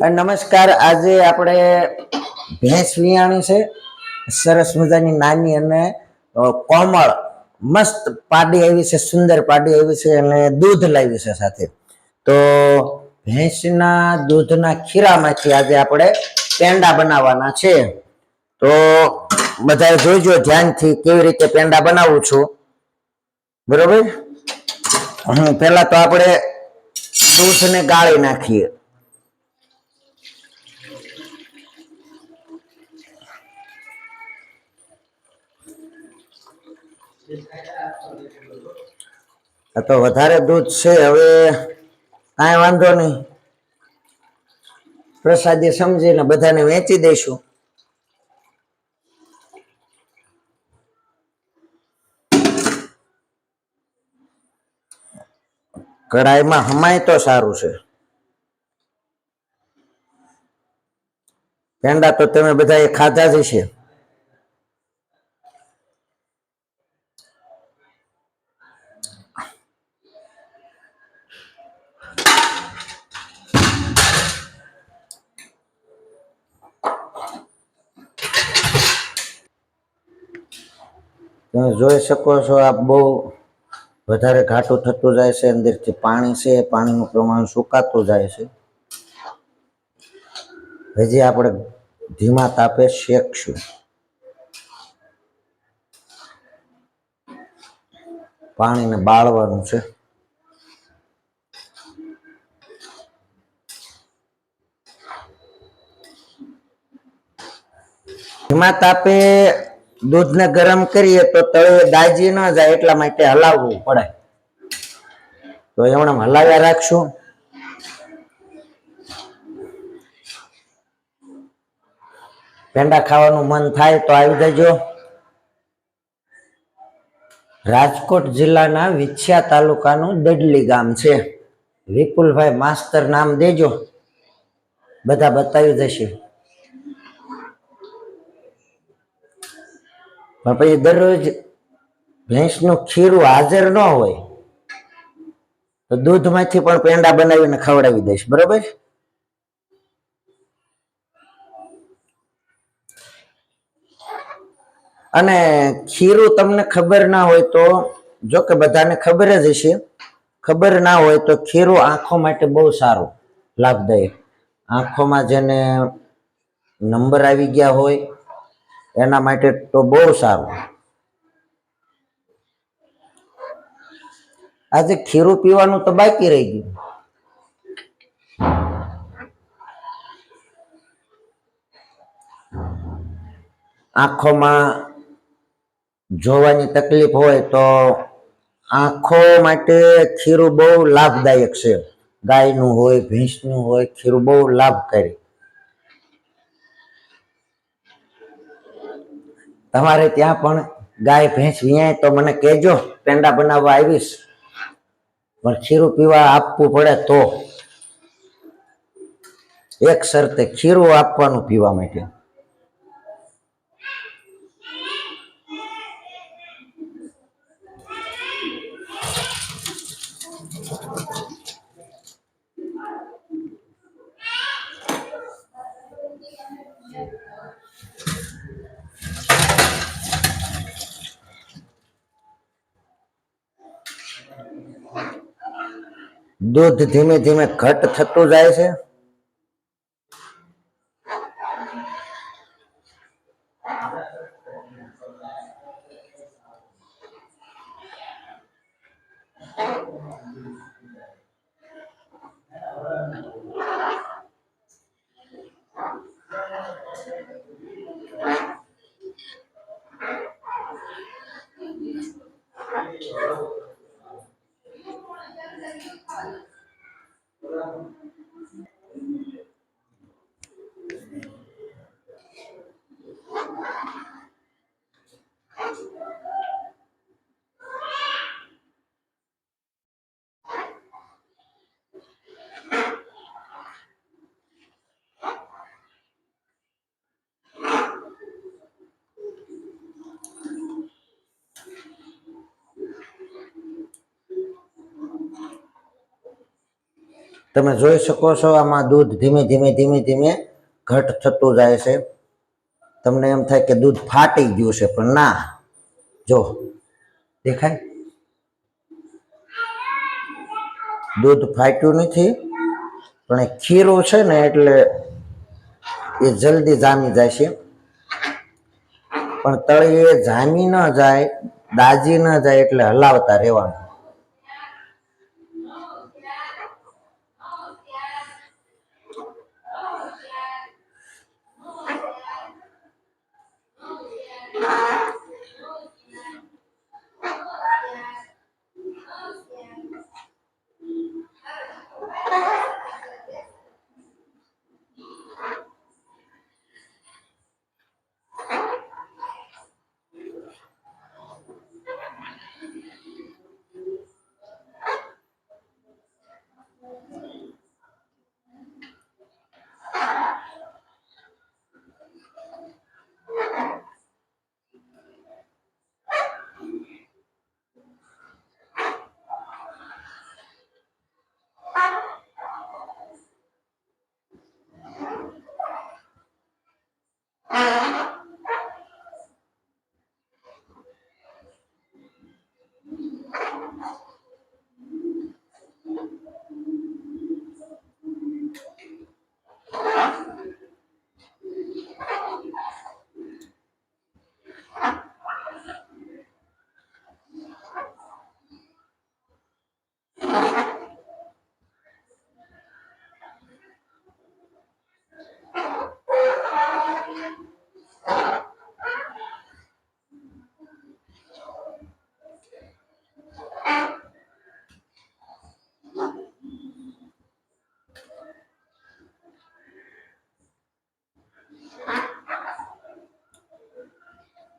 નમસ્કાર. આજે આપણે ભેંસ વિયાણી છે. સરસ મજાની નાની અને કોમળ, મસ્ત પાડી આવી છે, સુંદર પાડી આવી છે અને દૂધ લાવી છે સાથે. તો ભેંસના દૂધના ખીરામાંથી આજે આપણે પેંડા બનાવવાના છે. તો બધા જોઈજો ધ્યાનથી કેવી રીતે પેંડા બનાવું છું. બરોબર? પહેલા તો આપણે દૂધને ગાળી નાખીએ. આ તો વધારે દૂધ છે, હવે કાંઈ વાંધો નહીં. પ્રસાદી સમજીને બધાને વેચી દઈશું. કઢાઈમાં હમાય તો સારું છે. પેંડા તો તમે બધા ખાધા જ છે તમે જોઈ શકો છો આ બહુ વધારે ઘાટું થતું જાય છે, અંદરથી પાણી છે, પાણીનું પ્રમાણ સુકાતું જાય છે. હજી આપણે ધીમા તાપે શેકશું. પાણીને બાળવાનું છે. ધીમા તાપે દૂધને ગરમ કરીએ તો તળિયે દાજી ન જાય એટલા માટે હલાવવું પડે. તો એમણે હલાવ્યા રાખશું. પેંડા ખાવાનું મન થાય તો આવી જજો. રાજકોટ જિલ્લાના વિછિયા તાલુકાનું દડલી ગામ છે. વિપુલભાઈ માસ્તર નામ દેજો. બધા બતાવી જશે. પણ પછી દરરોજ ભેંસનું ખીરું હાજર ન હોય, તો દૂધમાંથી પણ પેંડા બનાવીને ખવડાવી દઈશ, બરોબર? અને ખીરું તમને ખબર ના હોય તો જો કે બધાને ખબર જ હશે, ખબર ના હોય તો ખીરું આંખો માટે બહુ સારું, લાભદાયક. આંખોમાં જેને નંબર આવી ગયા હોય એના માટે તો બહુ સારું. આજે ખીરું પીવાનું તો બાકી રહી ગયું. આંખોમાં જોવાની તકલીફ હોય તો આંખો માટે ખીરું બહુ લાભદાયક છે. ગાયનું હોય, ભેંસનું હોય, ખીરું બહુ લાભકારી. તમારે ત્યાં પણ ગાય ભેંસ વિયાય તો મને કહેજો, પેંડા બનાવવા આવીશ. પણ ખીરું પીવા આપવું પડે તો. એક શરતે ખીરું આપવાનું પીવા માટે દૂધ ધીમે ધીમે ઘટ થતું જાય છે. તમે જોઈ શકો છો આમાં દૂધ ધીમે ધીમે ધીમે ધીમે ઘટ થતું જાય છે. તમને એમ થાય કે દૂધ ફાટી ગયું છે, પણ ના. જો, દેખાય? દૂધ ફાટ્યું નથી, પણ એ ખીરું છે ને એટલે એ જલ્દી જામી જાય છે. પણ તળિયે જામી ન જાય, દાજી ન જાય એટલે હલાવતા રહેવાનું.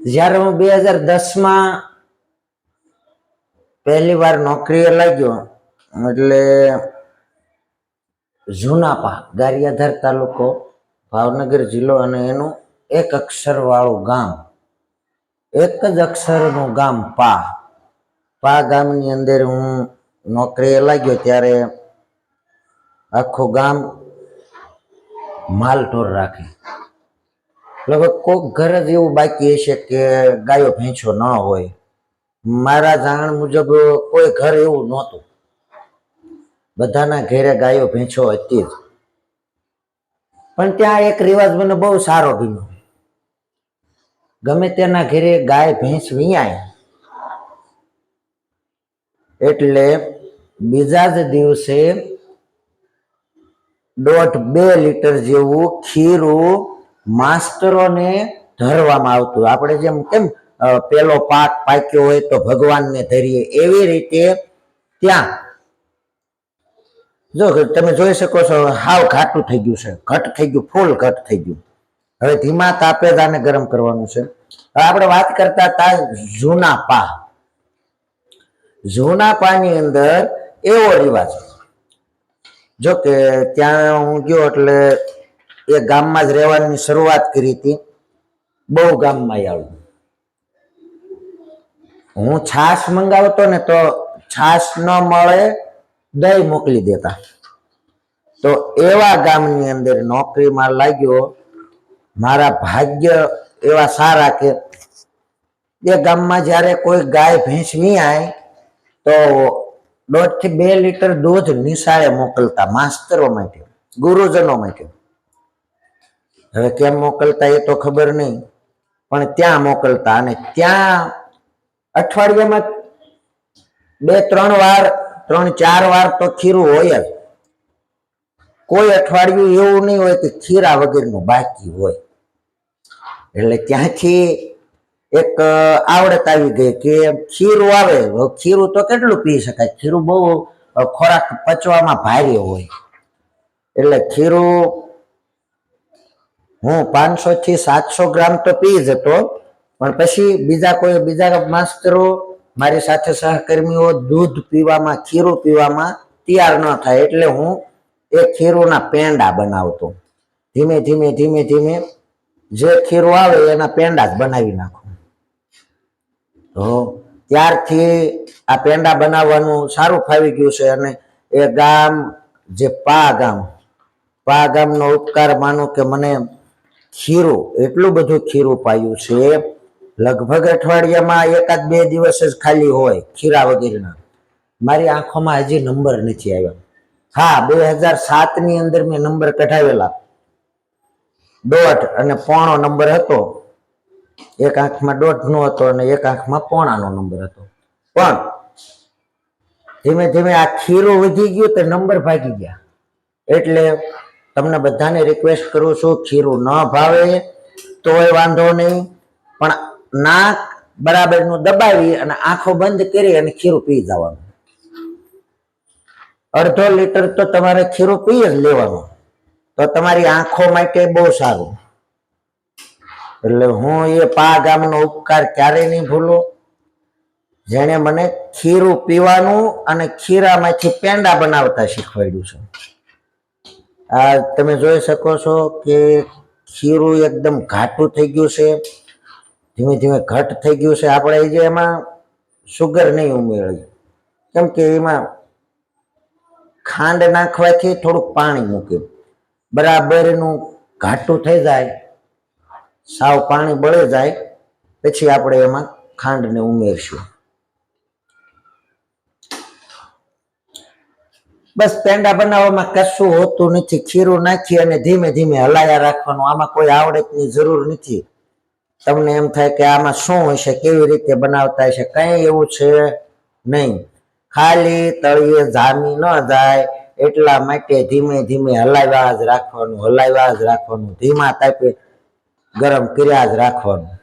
જ્યારે હું બે હજાર દસમાં પહેલી વાર નોકરીએ લાગ્યો, એટલે જુનાપા, ગારિયાધાર તાલુકો, ભાવનગર જિલ્લો અને એનું એક અક્ષરવાળું ગામ. એક જ અક્ષરનું ગામ પા. પા ગામની અંદર હું નોકરીએ લાગ્યો ત્યારે આખું ગામ માલટોર રાખે. લગભગ કોઈક ઘર જ એવું બાકી હશે કે ગાયો ભેંસો ન હોય. મારા જાણ મુજબ કોઈ ઘર એવું નહોતું. બધાના ઘેરે ગાયો ભેંસો હતી જ. પણ ત્યાં એક રિવાજ મને બહુ સારો ગમ્યો. ગમે તેના ઘેરે ગાય ભેંસ વિયાય. એટલે બીજા જ દિવસે દોઢ બે લીટર જેવું ખીરું માસ્ટરોને ધરવામાં આવતું. આપણે જેમ કેમ પેલો પાક પાક્યો હોય તો ભગવાનને ધરીએ. એવી રીતે ત્યાં, જો તમે જોઈ શકો છો, હાવ ઘાટું થઈ ગયું છે. ઘટ થઈ ગયું, ફૂલ ઘટ થઈ ગયું. હવે ધીમા તાપે તાને ગરમ કરવાનું છે. હવે આપણે વાત કરતા હતા જૂના પા. જૂના પાની અંદર એવો રિવાજ. જો કે ત્યાં હું ગયો એટલે એ ગામમાં જ રહેવાની શરૂઆત કરી હતી. બહુ ગામમાં આવ્યું હું છાશ મંગાવતો ને તો છાશ ન મળે, દહીં મોકલી દેતા. તો એવા ગામની અંદર નોકરીમાં લાગ્યો. મારા ભાગ્ય એવા સારા કે એ ગામમાં જ્યારે કોઈ ગાય ભેંસ વીયાય તો દોઢથી બે લીટર દૂધ નિશાળે મોકલતા, માસ્તરો માટે, ગુરુજનો માટે. હવે કેમ મોકલતા એ તો ખબર નહીં. પણ ત્યાં મોકલતા અને ત્યાં અઠવાડિયામાં બે, ત્રણ વાર, ત્રણ, ચાર વાર તો ખીરું હોય જ. કોઈ અઠવાડિયું એવું નહીં હોય કે ખીરા વગરનું બાકી હોય. એટલે ત્યાંથી એક આવડત આવી ગઈ કે ખીરું આવે. ખીરું તો કેટલું પી શકાય? ખીરું બહુ ખોરાક પચવામાં ભારે હોય. એટલે ખીરું હું પાંચસો થી સાતસો ગ્રામ તો પી જતો પણ પછી બીજા કોઈ, બીજા માસ્તરો મારી સાથે સહકર્મીઓ દૂધ પીવામાં, ખીરું પીવામાં તૈયાર ન થાય એટલે હું એ ખીરુંના પેંડા બનાવતો. ધીમે ધીમે ધીમે ધીમે જે ખીરું આવે એના પેંડા જ બનાવી નાખું. તો ત્યારથી આ પેંડા બનાવવાનું સારું ફાવી ગયું છે અને એ ગામ, જે પા ગામ, પા ગામનો ઉપકાર માનો કે મને ખીરું, એટલું બધું ખીરું પાયું છે. લગભગ અઠવાડિયામાં એકાદ બે દિવસ જ ખાલી હોય ખીરા વગેરેના. મારી આંખોમાં હજી નંબર નથી આવ્યા. હા, બે હજાર સાતની અંદર મેં નંબર કઢાવેલા. દોઢ અને પોણો નંબર હતો. એક આંખમાં દોઢ નો હતો અને એક આંખમાં પોણાનો નંબર હતો. પણ ધીમે ધીમે આ ખીરું વધી ગયું તો નંબર ભાગી ગયા. એટલે તમને બધાને રિક્વેસ્ટ કરું છું, ખીરું ન ભાવે, તોય વાંધો નહીં. પણ નાક બરાબરનું દબાવી અને આંખો બંધ કરી અને ખીરું પી જવાનું. અડધો લીટર તો તમારે ખીરું પી જ લેવાનું. તો તમારી આંખો માટે બહુ સારું. એટલે હું એ પા ગામનો ઉપકાર ક્યારેય નહીં ભૂલું. જેણે મને ખીરું પીવાનું અને ખીરામાંથી પેંડા બનાવતા શીખવાડ્યું છે. આ તમે જોઈ શકો છો કે ખીરું એકદમ ઘાટું થઈ ગયું છે. ધીમે ધીમે ઘટ થઈ ગયું છે. આપણે જે એમાં સુગર નહીં ઉમેરી કેમ કે એમાં ખાંડ નાખવાથી થોડુંક પાણી મૂકે. બરાબરનું ઘાટું થઈ જાય. સાવ પાણી બળી જાય. પછી આપણે એમાં ખાંડને ઉમેરશું. બસ પેંડા બનાવવામાં કશું હોતું નથી, ખીરું નાખી અને ધીમે ધીમે હલાયા રાખવાનું. આમાં કોઈ આવડતની જરૂર નથી. તમને એમ થાય કે આમાં શું હશે, કેવી રીતે બનાવતા હશે, કઈ એવું છે નહીં. ખાલી તળિયે જામી ન જાય, એટલા માટે ધીમે ધીમે હલાવ્યા જ રાખવાનું, હલાવ્યા જ રાખવાનું, ધીમા તાપે ગરમ કર્યા જ રાખવાનું.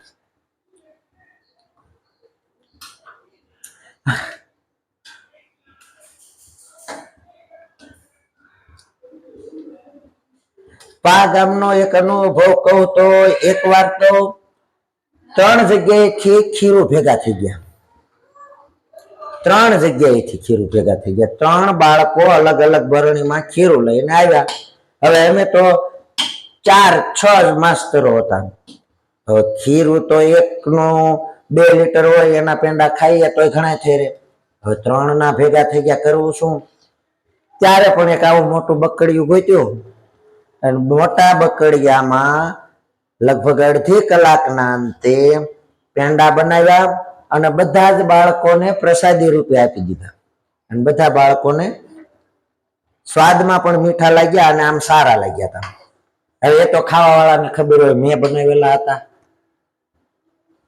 પા ગામનો એક અનુભવ કહું તો, એકવાર તો ત્રણ જગ્યાએથી ખીરું ભેગા થઈ ગયા. ત્રણ જગ્યાએથી ખીરું ભેગા થઈ ગયા. ત્રણ બાળકો અલગ અલગ બરણીમાં ખીરું લઈને આવ્યા. હવે અમે તો ચાર, છ માસ્તરો હતા. હવે ખીરું તો એકનું બે લીટર હોય, એના પેંડા ખાઈએ તોય ઘણા થઈ રહે. હવે ત્રણ ના ભેગા થઈ ગયા, કરવું શું? ત્યારે પણ એક આવું મોટું બકડિયું ગોત્યું. અને મોટા બકડિયામાં લગભગ અડધી કલાકના અંતે પેંડા બનાવ્યા અને બધા જ બાળકોને પ્રસાદી રૂપે આપી દીધા. અને બધા બાળકોને સ્વાદમાં પણ મીઠા લાગ્યા અને આમ સારા લાગ્યા હતા હવે એ તો ખાવા વાળાને ખબર હોય, મેં બનાવેલા હતા.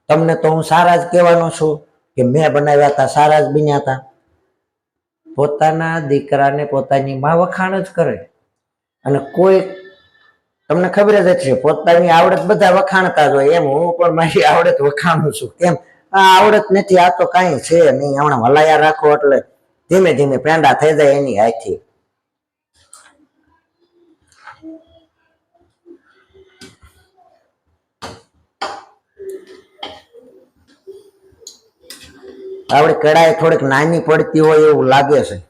તમને તો હું સારા જ કહેવાનો છું કે મેં બનાવ્યા હતા સારા જ બન્યા હતા પોતાના દીકરાને પોતાની માં વખાણ જ કરે. અને કોઈ તમને ખબર જ છે પોતાની આવડત બધા વખાણતા જ હોય એમ. હું પણ મારી આવડત વખાણું છું. કેમ? આ આવડત નથી, આ તો કાંઈ છે નહીં. હમણાં હલાયા રાખો એટલે ધીમે ધીમે પેંડા થઈ જાય એની હાથી. આપણે કડાઈ થોડીક નાની પડતી હોય એવું લાગે છે.